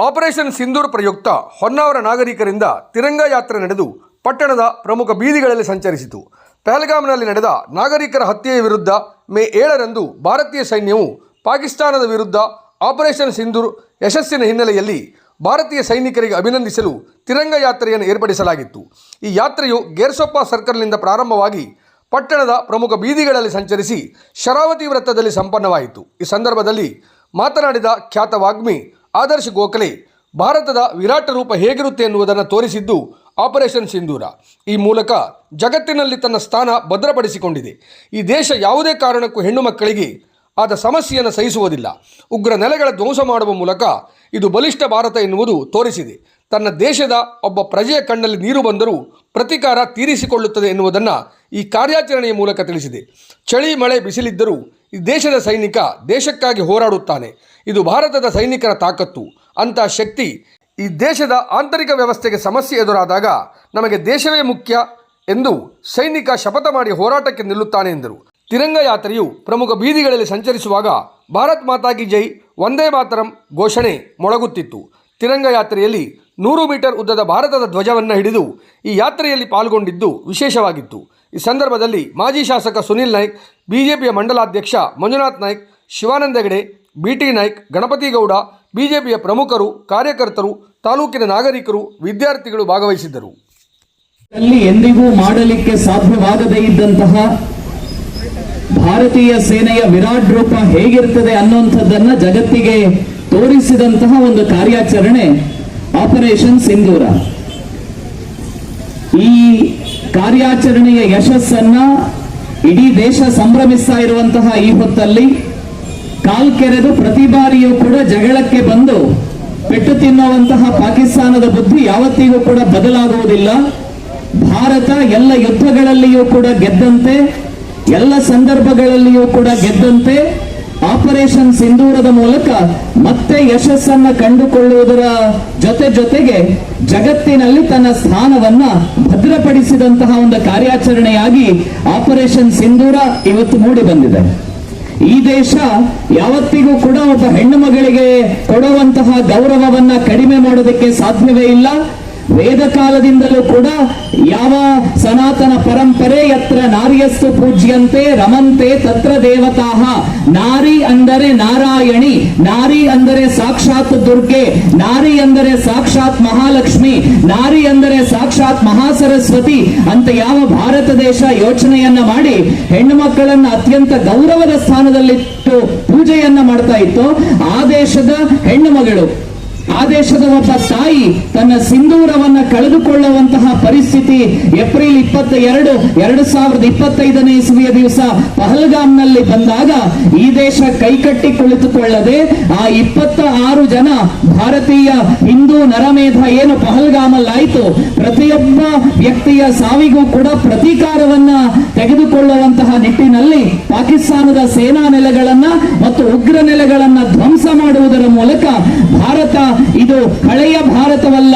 Operation Sindoor ಪ್ರಯುಕ್ತ ಹೊನ್ನಾವರ ನಾಗರಿಕರಿಂದ ತಿರಂಗ ಯಾತ್ರೆ ನಡೆದು ಪಟ್ಟಣದ ಪ್ರಮುಖ ಬೀದಿಗಳಲ್ಲಿ ಸಂಚರಿಸಿತು. ಪಹಲ್ಗಾಮ್ನಲ್ಲಿ ನಡೆದ ನಾಗರಿಕರ ಹತ್ಯೆಯ ವಿರುದ್ಧ ಮೇ ಏಳರಂದು ಭಾರತೀಯ ಸೈನ್ಯವು ಪಾಕಿಸ್ತಾನದ ವಿರುದ್ಧ ಆಪರೇಷನ್ ಸಿಂಧೂರ್ ಯಶಸ್ಸಿನ ಹಿನ್ನೆಲೆಯಲ್ಲಿ ಭಾರತೀಯ ಸೈನಿಕರಿಗೆ ಅಭಿನಂದಿಸಲು ತಿರಂಗ ಯಾತ್ರೆಯನ್ನು ಏರ್ಪಡಿಸಲಾಗಿತ್ತು. ಈ ಯಾತ್ರೆಯು ಗೇರ್ಸೊಪ್ಪ ಸರ್ಕಲ್ನಿಂದ ಪ್ರಾರಂಭವಾಗಿ ಪಟ್ಟಣದ ಪ್ರಮುಖ ಬೀದಿಗಳಲ್ಲಿ ಸಂಚರಿಸಿ ಶರಾವತಿ ವೃತ್ತದಲ್ಲಿ ಸಂಪನ್ನವಾಯಿತು. ಈ ಸಂದರ್ಭದಲ್ಲಿ ಮಾತನಾಡಿದ ಖ್ಯಾತ ವಾಗ್ಮಿ ಆದರ್ಶ್ ಗೋಖಲೆ ಭಾರತದ ವಿರಾಟ ರೂಪ ಹೇಗಿರುತ್ತೆ ಎನ್ನುವುದನ್ನು ತೋರಿಸಿದ್ದು ಆಪರೇಷನ್ ಸಿಂಧೂರ. ಈ ಮೂಲಕ ಜಗತ್ತಿನಲ್ಲಿ ತನ್ನ ಸ್ಥಾನ ಭದ್ರಪಡಿಸಿಕೊಂಡಿದೆ. ಈ ದೇಶ ಯಾವುದೇ ಕಾರಣಕ್ಕೂ ಹೆಣ್ಣು ಮಕ್ಕಳಿಗೆ ಆದ ಸಮಸ್ಯೆಯನ್ನು ಸಹಿಸುವುದಿಲ್ಲ. ಉಗ್ರ ನೆಲೆಗಳ ಧ್ವಂಸ ಮಾಡುವ ಮೂಲಕ ಇದು ಬಲಿಷ್ಠ ಭಾರತ ಎನ್ನುವುದು ತೋರಿಸಿದೆ. ತನ್ನ ದೇಶದ ಒಬ್ಬ ಪ್ರಜೆಯ ಕಣ್ಣಲ್ಲಿ ನೀರು ಬಂದರೂ ಪ್ರತಿಕಾರ ತೀರಿಸಿಕೊಳ್ಳುತ್ತದೆ ಎನ್ನುವುದನ್ನು ಈ ಕಾರ್ಯಾಚರಣೆಯ ಮೂಲಕ ತಿಳಿಸಿದೆ. ಚಳಿ ಮಳೆ ಬಿಸಿಲಿದ್ದರೂ ಈ ದೇಶದ ಸೈನಿಕ ದೇಶಕ್ಕಾಗಿ ಹೋರಾಡುತ್ತಾನೆ. ಇದು ಭಾರತದ ಸೈನಿಕರ ತಾಕತ್ತು. ಅಂತ ಶಕ್ತಿ ಈ ದೇಶದ ಆಂತರಿಕ ವ್ಯವಸ್ಥೆಗೆ ಸಮಸ್ಯೆ ಎದುರಾದಾಗ ನಮಗೆ ದೇಶವೇ ಮುಖ್ಯ ಎಂದು ಸೈನಿಕ ಶಪಥ ಮಾಡಿ ಹೋರಾಟಕ್ಕೆ ನಿಲ್ಲುತ್ತಾನೆ ಎಂದರು. ತಿರಂಗ ಯಾತ್ರೆಯು ಪ್ರಮುಖ ಬೀದಿಗಳಲ್ಲಿ ಸಂಚರಿಸುವಾಗ ಭಾರತ್ ಮಾತಾಗಿ ಜೈ, ವಂದೇ ಮಾತರಂ ಘೋಷಣೆ ಮೊಳಗುತ್ತಿತ್ತು. ತಿರಂಗ ಯಾತ್ರೆಯಲ್ಲಿ ನೂರು ಮೀಟರ್ ಉದ್ದದ ಭಾರತದ ಧ್ವಜವನ್ನು ಹಿಡಿದು ಈ ಯಾತ್ರೆಯಲ್ಲಿ ಪಾಲ್ಗೊಂಡಿದ್ದು ವಿಶೇಷವಾಗಿತ್ತು. ಈ ಸಂದರ್ಭದಲ್ಲಿ ಮಾಜಿ ಶಾಸಕ ಸುನಿಲ್ ನಾಯ್ಕ್, ಬಿಜೆಪಿಯ ಮಂಡಲಾಧ್ಯಕ್ಷ ಮಂಜುನಾಥ್ ನಾಯ್ಕ್, ಶಿವಾನಂದ ಹೆಗಡೆ ಬಿಟಿ ನಾಯ್ಕ್ ಗಣಪತಿಗೌಡ ಬಿಜೆಪಿಯ ಪ್ರಮುಖರು, ಕಾರ್ಯಕರ್ತರು, ತಾಲೂಕಿನ ನಾಗರಿಕರು, ವಿದ್ಯಾರ್ಥಿಗಳು ಭಾಗವಹಿಸಿದ್ದರು. ಎಂದಿಗೂ ಮಾಡಲಿಕ್ಕೆ ಸಾಧ್ಯವಾಗದೇ ಇದ್ದಂತಹ ಭಾರತೀಯ ಸೇನೆಯ ವಿರಾಟ್ ರೂಪ ಹೇಗಿರ್ತದೆ ಅನ್ನುವಂಥದ್ದನ್ನ ಜಗತ್ತಿಗೆ ತೋರಿಸಿದಂತಹ ಒಂದು ಕಾರ್ಯಾಚರಣೆ ಆಪರೇಷನ್ ಸಿಂಧೂರ. ಈ ಕಾರ್ಯಾಚರಣೆಯ ಯಶಸ್ಸನ್ನ ಇಡೀ ದೇಶ ಸಂಭ್ರಮಿಸ್ತಾ ಇರುವಂತಹ ಈ ಹೊತ್ತಲ್ಲಿ ಕಾಲ್ಕೆರೆದು ಪ್ರತಿ ಬಾರಿಯೂ ಕೂಡ ಜಗಳಕ್ಕೆ ಬಂದು ಪೆಟ್ಟು ತಿನ್ನುವಂತಹ ಪಾಕಿಸ್ತಾನದ ಬುದ್ಧಿ ಯಾವತ್ತಿಗೂ ಕೂಡ ಬದಲಾಗುವುದಿಲ್ಲ. ಭಾರತ ಎಲ್ಲ ಯುದ್ಧಗಳಲ್ಲಿಯೂ ಕೂಡ ಗೆದ್ದಂತೆ, ಎಲ್ಲ ಸಂದರ್ಭಗಳಲ್ಲಿಯೂ ಕೂಡ ಗೆದ್ದಂತೆ ಆಪರೇಷನ್ ಸಿಂಧೂರದ ಮೂಲಕ ಮತ್ತೆ ಯಶಸ್ಸನ್ನ ಕಂಡುಕೊಳ್ಳುವುದರ ಜೊತೆ ಜೊತೆಗೆ ಜಗತ್ತಿನಲ್ಲಿ ತನ್ನ ಸ್ಥಾನವನ್ನ ಭದ್ರಪಡಿಸಿದಂತಹ ಒಂದು ಕಾರ್ಯಾಚರಣೆಯಾಗಿ ಆಪರೇಷನ್ ಸಿಂಧೂರ ಇವತ್ತು ಮೂಡಿ ಬಂದಿದೆ. ಈ ದೇಶ ಯಾವತ್ತಿಗೂ ಕೂಡ ಒಬ್ಬ ಹೆಣ್ಣು ಮಗಳಿಗೆ ಕೊಡುವಂತಹ ಗೌರವವನ್ನ ಕಡಿಮೆ ಮಾಡೋದಕ್ಕೆ ಸಾಧ್ಯವೇ ಇಲ್ಲ. ವೇದ ಕಾಲದಿಂದಲೂ ಕೂಡ ಯಾವ ಸನಾತನ ಪರಂಪರೆ ಯತ್ರ ನಾರಿಯಸ್ತು ಪೂಜ್ಯಂತೆ ರಮಂತೆ ತತ್ರ ದೇವತಾಹ ನಾರಿ ಅಂದರೆ ನಾರಾಯಣಿ, ನಾರಿ ಅಂದರೆ ಸಾಕ್ಷಾತ್ ದುರ್ಗೆ, ನಾರಿ ಅಂದರೆ ಸಾಕ್ಷಾತ್ ಮಹಾಲಕ್ಷ್ಮಿ, ನಾರಿ ಅಂದರೆ ಸಾಕ್ಷಾತ್ ಮಹಾಸರಸ್ವತಿ ಅಂತ ಯಾವ ಭಾರತ ದೇಶ ಯೋಚನೆಯನ್ನ ಮಾಡಿ ಹೆಣ್ಣು ಮಕ್ಕಳನ್ನ ಅತ್ಯಂತ ಗೌರವದ ಸ್ಥಾನದಲ್ಲಿಟ್ಟು ಪೂಜೆಯನ್ನ ಮಾಡ್ತಾ ಇತ್ತು. ಆ ದೇಶದ ಹೆಣ್ಣು ಮಗಳು ಆ ದೇಶದ ಒಬ್ಬ ತಾಯಿ ತನ್ನ ಸಿಂಧೂರವನ್ನ ಕಳೆದುಕೊಳ್ಳುವಂತಹ ಪರಿಸ್ಥಿತಿ ಏಪ್ರಿಲ್ ಇಪ್ಪತ್ತ ಎರಡು ಎರಡು ಸಾವಿರದ ಇಪ್ಪತ್ತೈದನೇ ಇಸವಿಯ ದಿವಸ ಪಹಲ್ಗಾಮ್ನಲ್ಲಿ ಬಂದಾಗ ಈ ದೇಶ ಕೈಕಟ್ಟಿ ಕುಳಿತುಕೊಳ್ಳದೆ ಆ ಇಪ್ಪತ್ತ ಆರು ಜನ ಭಾರತೀಯ ಹಿಂದೂ ನರಮೇಧ ಏನು ಪಹಲ್ಗಾಮಲ್ಲಾಯಿತು? ಪ್ರತಿಯೊಬ್ಬ ವ್ಯಕ್ತಿಯ ಸಾವಿಗೂ ಕೂಡ ಪ್ರತೀಕಾರವನ್ನ ತೆಗೆದುಕೊಳ್ಳುವಂತಹ ನಿಟ್ಟಿನಲ್ಲಿ ಪಾಕಿಸ್ತಾನದ ಸೇನಾ ನೆಲೆಗಳನ್ನ ಮತ್ತು ಉಗ್ರ ನೆಲೆಗಳನ್ನ ಧ್ವಂಸ ಮಾಡುವುದರ ಮೂಲಕ ಭಾರತ ಇದು ಹಳೆಯ ಭಾರತವಲ್ಲ.